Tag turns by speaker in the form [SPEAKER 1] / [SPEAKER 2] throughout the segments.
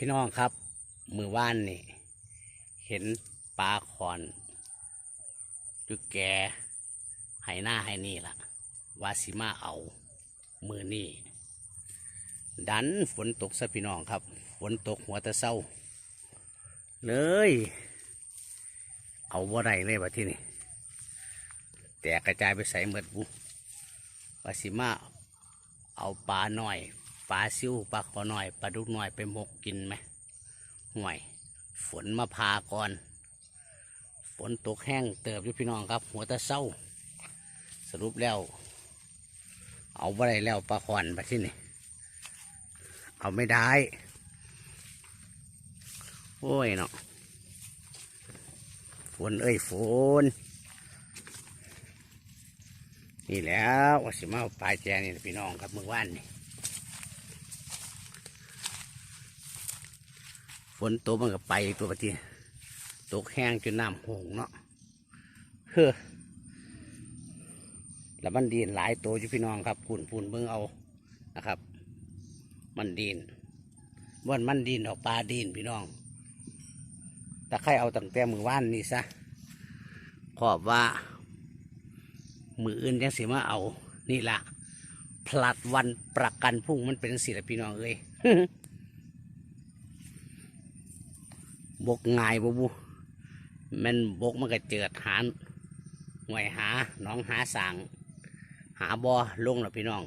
[SPEAKER 1] พี่น้องครับ มือว่านนี่ เห็นปลาขอนจุแกให้หน้าให้นี่ละวาสิมาเอา มือนี่ดันฝนตกซะพี่น้องครับ ฝนตกหัวตะเศร้า เลย เอาบ่ได้เลยว่าที่นี่แตกกระจายไปใส่เมดบุวาสิมาเอาปลาหน่อย ปลาซิวปลาขอหน่อยปลาดุกหน่อยไปหมกกินไหมห่วย ฝนมาพาก่อน ฝนตกแห้งเติบอยู่พี่น้องครับ หัวตะเศร้า สรุปแล้ว เอาบ่ได้แล้วปลาขอนไปที่นี่เอาไม่ได้ โอ้ยเนาะฝนเอ้ยฝนนี่แล้วว่าสิมาปลายแจนี่พี่น้องครับเมื่อวานนี่ ฝนตกมันก็ไปตัวปฏิตกแห้งจนน้ำหงเนาะเฮ้อแล้วมันดีนหลายตัวอยู่พี่น้องครับปุ่นปุ่นเบิ่งเอานะครับ มันดีนว่านมันดีนออกปลาดีนพี่น้องแต่ใครเอาตั้งแต่มือว่านนี่ซะขอบว่า มืออื่นยังเสิมาเอา นี่ละผลัดวันประกันพุ่งมันเป็นศิลพี่น้องเอ้ย บกง่ายบ่บุมันบกมันก็เจิดหาหน่วยหาน้องหาสางหาบ่อลงแล้วพี่น้อง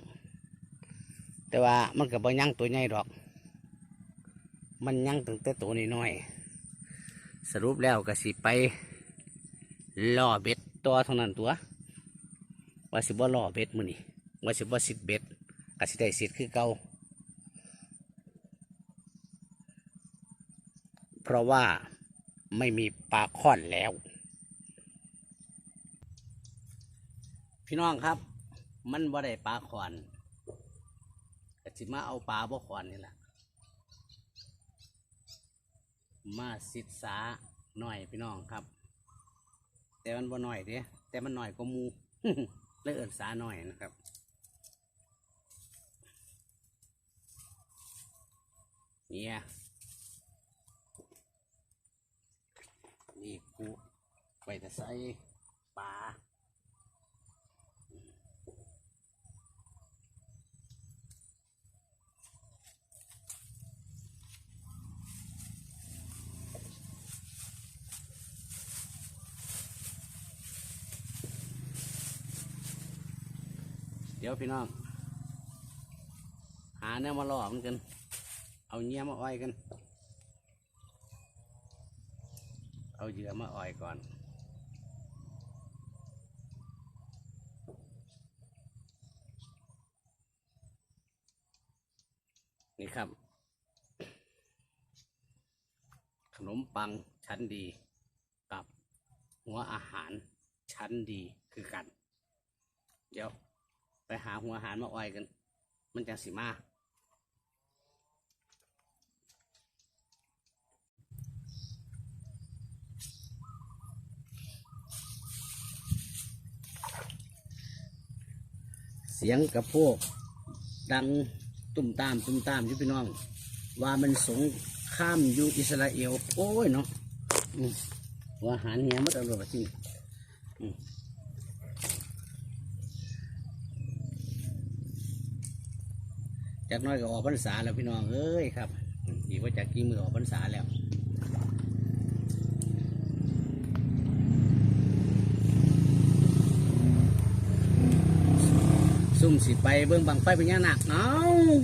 [SPEAKER 1] แต่ว่ามันก็บ่ยั่งตัวใหญ่ดอก มันยั่งตั้งแต่ตัวน้อยสรุปแล้วก็สิไปล่อเบ็ดตัวเท่านั้นตัว ว่าสิบ่ล่อเบ็ดมือนี่ว่าสิบ่สิดเบ็ดก็สิได้สิทธิ์คือเก่าเพ ราะว่าไม่มีปลาค่อนแล้ว พี่น้องครับ มันบ่ได้ปลาขอนก็สิมาเอาปลาบ่ขอนนี่แหละมาศึกษาหน่อยพี่น้องครับ แต่มันบ่หน่อยเด้แต่มันหน่อยกว่าหมูเลยเอินสาหน่อยนะครับเนี่ยนี่ กูไปแต่ใส่ปลาเดี๋ยวพี่น้อง หาเนี่ยมาล่อมันกัน เอาเงี้ยมาอ้อยกัน เอาเหยื่อมาอ้อยก่อน นี่ครับ ขนมปังชั้นดีกับหัวอาหารชั้นดีคือกัน เดี๋ยว ไปหาหัวอาหารมาอ้อยกัน มันจะสิมา สียงกับพวก ดังตุ้มตามตุ้มตามอยู่พี่น้อง ว่ามันสงข้ามอยู่อิสราเอลโอ้ยเนาะว่าหารเนี้ยมัดอร่อยจริงอืมจากน้อยก็ออกพรรษาแล้วพี่น้องเอ้ยครับอืมอีกว่าจากกี่มือออกพรรษาแล้ว มสิไปเบิ่งบังไฟเป็นยังหนักเนาะ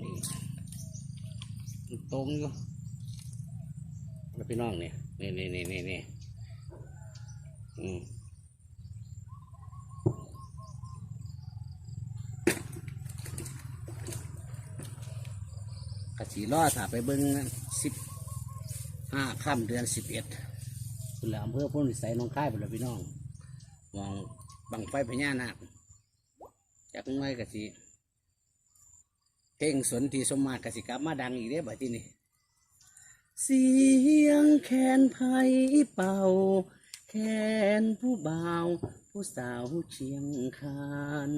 [SPEAKER 1] นี่มันตรงอยู่แล้วพี่น้องเนี่ยนี่นี่นี่นี่นี่อืม กสีล่อถ้าไปเบิ่งสิบห้าค่ำเดือนสิบเอ็ดคุณเหลือำเภอพ้นวิสัยหน้องค่ายไปแล้วพี่น้องมองบังไฟพญานาคจากน้อยกสิเพ่งสนทีสมมากสิกลับมาดังอีกเด้อบัดที่นี่เสียงแคนไผ่เป่า แคนผู้บ่าว ผู้สาวเชียงคาน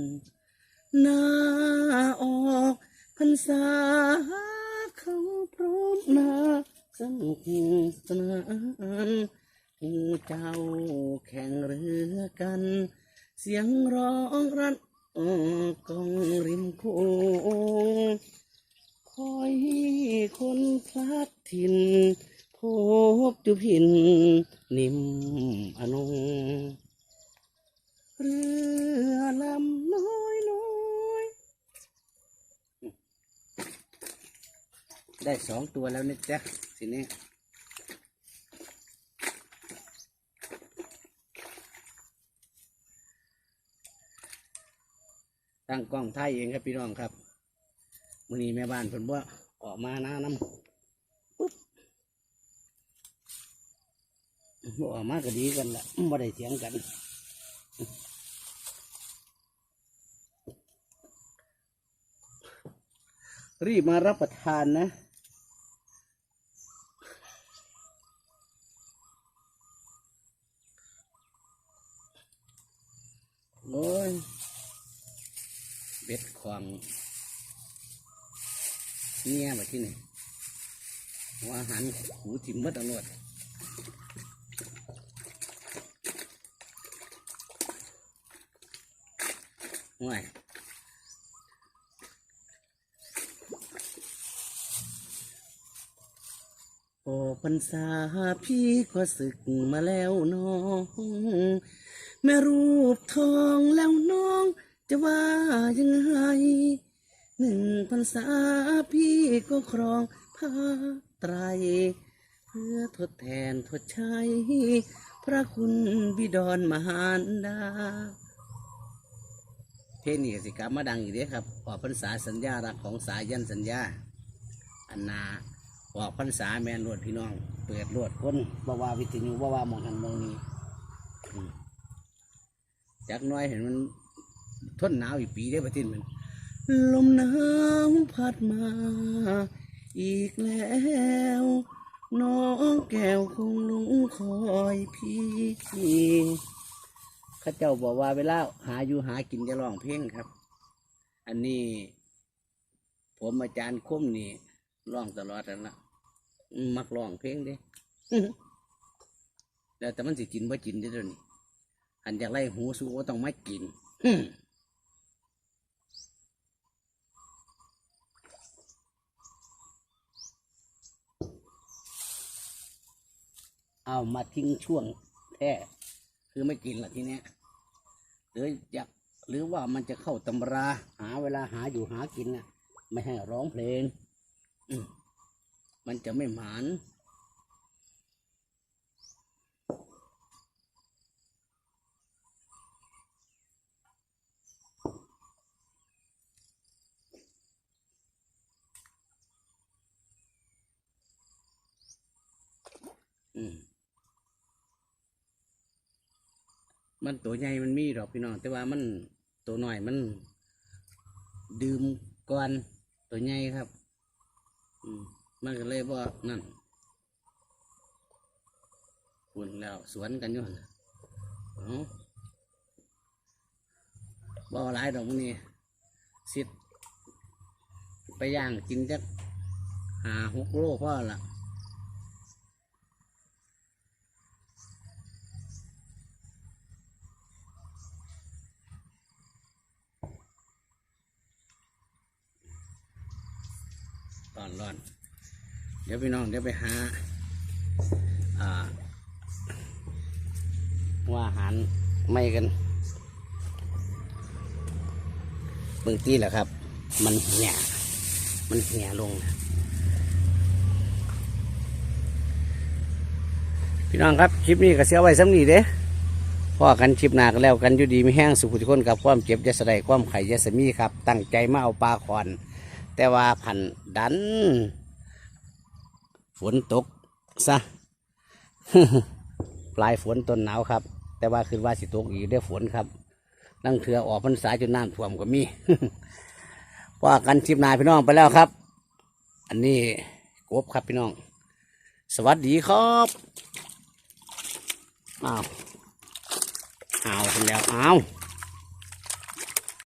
[SPEAKER 1] หน้าออกพรรษา เขาพร้อมหน้าสนุกสนานเจ้าแข่งเรือกัน เสียงร้องรันกองริมโขงคอยคนพลัดถิ่นพบจุพินนิ่มอนง เรือลำน้อยน้อย ได้สองตัวแล้วนะจ๊ะทีนี้ตั้งกล้องถ่ายเองครับพี่น้องครับมือนี้แม่บ้านเพิ่นว่าออกมาหน้าน้ำปุ๊บออกมาก็ดีกันละบ่ได้เถียงกันรีบมารับประทานนะ โอ้ยเบ็ดของเนี่ยมาที่นี่ว่าหารหูจิมมัดเอดห่วยโอ้พรรษาพี่ก็ศึกมาแล้วน้อง แม่รูปทองแล้วน้อง จะว่ายังไงหนึ่งพรรษาพี่ก็ครองผ้าไตร เพื่อทดแทนทดใช้ พระคุณบิดรมหารดา เพลงนี้กสิกลับมาดังอีกเด้ครับออกพรรษาสัญญารักของสายยันสัญญา อันนาออกพรรษาแมนรวดพี่น้อง เปิดรวดคนบ่ว่าวิทยุบ่าว่าหมองหันมองนี้อืม จากน้อยเห็นมันทนหนาวอีกปีได้ประเทศมัน ลมหนาวพัดมา อีกแล้วน้องแก้วคงหลงคอยพี่ข้าเจ้าบอกว่าเวลาหาอยู่หากินจะร้องเพลงครับ อันนี้ ผมอาจารย์คมนี่ร้องตลอดนั่นละมักร้องเพลงเด้แล้วแต่มันสิกินบ่กินได้อเดี๋ยวนี้ อันอยากไล่หูสู้ก็ต้องไม่กินเอามาทิ้งช่วงแท้คือไม่กินละทีเนี้ยหรืออยากหรือว่ามันจะเข้าตำรา หาเวลาหาอยู่หากินน่ะ ไม่ให้ร้องเพลงอืมมันจะไม่หมาน มันตัวใหญ่มันมีดอกพี่น้องแต่ว่ามันตัวน้อยมัน ดื่มก่อนตัวใหญ่ครับ อืมมันก็เลยว่านั่นปุ่นแล้วสวนกันอยู่นน่ะเอาบ่หลายดอกนี้สิทธิ์ไปย่างกินจักหาหกโลพอละ ร้อนเดี๋ยวพี่น้องเดี๋ยวไปหาอาว่าอาหารไม่กันเบื้องตีแหละครับ มันเหี่ยมันเหี่ยลงพี่น้องครับคลิปนี้ก็เสียไว้สำนีเด้พ่อกันคลิปหนากแล้วกันอยู่ดีไม่แห้งสุขุทุกคนกับความเจ็บยาสะใดความไข่ยาสมีครับ ตั้งใจมาเอาปลาขอน แต่ว่าผันดัน ฝนตกซะปลายฝนต้นหนาวครับ แต่ว่าคือว่าสิตกอีกได้ฝนครับนั่งเถือออกพรรษาจนน้ำท่วมก็มีว่ากันชิบนายพี่น้องไปแล้วครับ อันนี้กบครับพี่น้อง สวัสดีครับอ้าวแล้วอ้าว